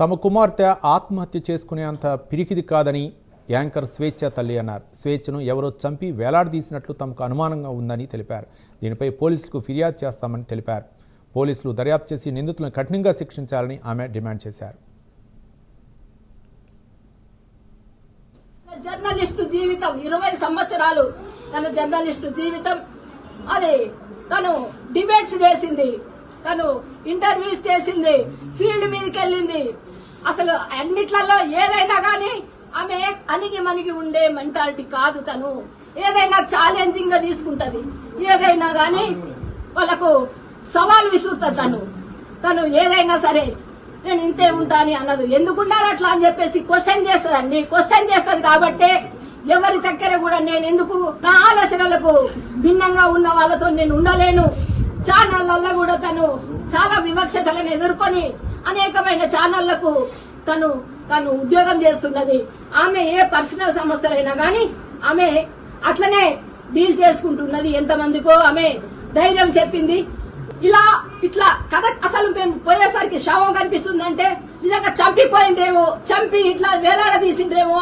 తమ కుమార్తె ఆత్మహత్య చేసుకునేంత పిరికిది కాదని యాంకర్ స్వేచ్ఛ తల్లి అన్నారు. స్వేచ్ఛను ఎవరో చంపి వేలాడదీసినట్లు తమకు అనుమానంగా ఉందని తెలిపారు. దీనిపై పోలీసులకు ఫిర్యాదు చేస్తామని తెలిపారు. పోలీసులు దర్యాప్తు చేసి నిందితులను కఠినంగా శిక్షించాలని ఆమె డిమాండ్ చేశారు. జర్నలిస్టు జీవితం ఇరవై సంవత్సరాలు తన జర్నలిస్టు జీవితం. అది తను డిబేట్స్ చేసింది. తను ఇంటర్వ్యూస్ చేసింది ఫీల్డ్ మీదకి వెళ్ళింది అసలు అన్నిట్లలో ఏదైనా కానీ ఆమె అనిగి మనిగి ఉండే మెంటాలిటీ కాదు తను. ఏదైనా ఛాలెంజింగ్గా తీసుకుంటది. ఏదైనా కానీ వాళ్ళకు సవాల్ విసురుతుంది తను. తను ఏదైనా సరే నేను ఇంతే ఉంటాను అన్నది. ఎందుకు ఉండాలి అట్లా అని చెప్పేసి క్వశ్చన్ చేస్తుందండి క్వశ్చన్ చేస్తుంది కాబట్టి ఎవరి దగ్గర కూడా నేను ఎందుకు నా ఆలోచనలకు భిన్నంగా ఉన్న వాళ్ళతో నేను ఉండలేను. ఛానళ్ళలో కూడా తను చాలా వివక్షతలను ఎదుర్కొని అనేకమైన ఛానళ్ళకు తను తను ఉద్యోగం చేస్తున్నది. ఆమె ఏ పర్సనల్ సమస్యలైనా గాని ఆమె అట్లనే డీల్ చేసుకుంటున్నది ఎంతమందికో. ఆమె ధైర్యం చెప్పింది. ఇలా ఇట్లా కథ అసలు మేము పోయేసరికి శవం కనిపిస్తుందంటే నిజంగా చంపిపోయిండ్రేమో చంపి ఇట్లా వేలాడదీసిండ్రేమో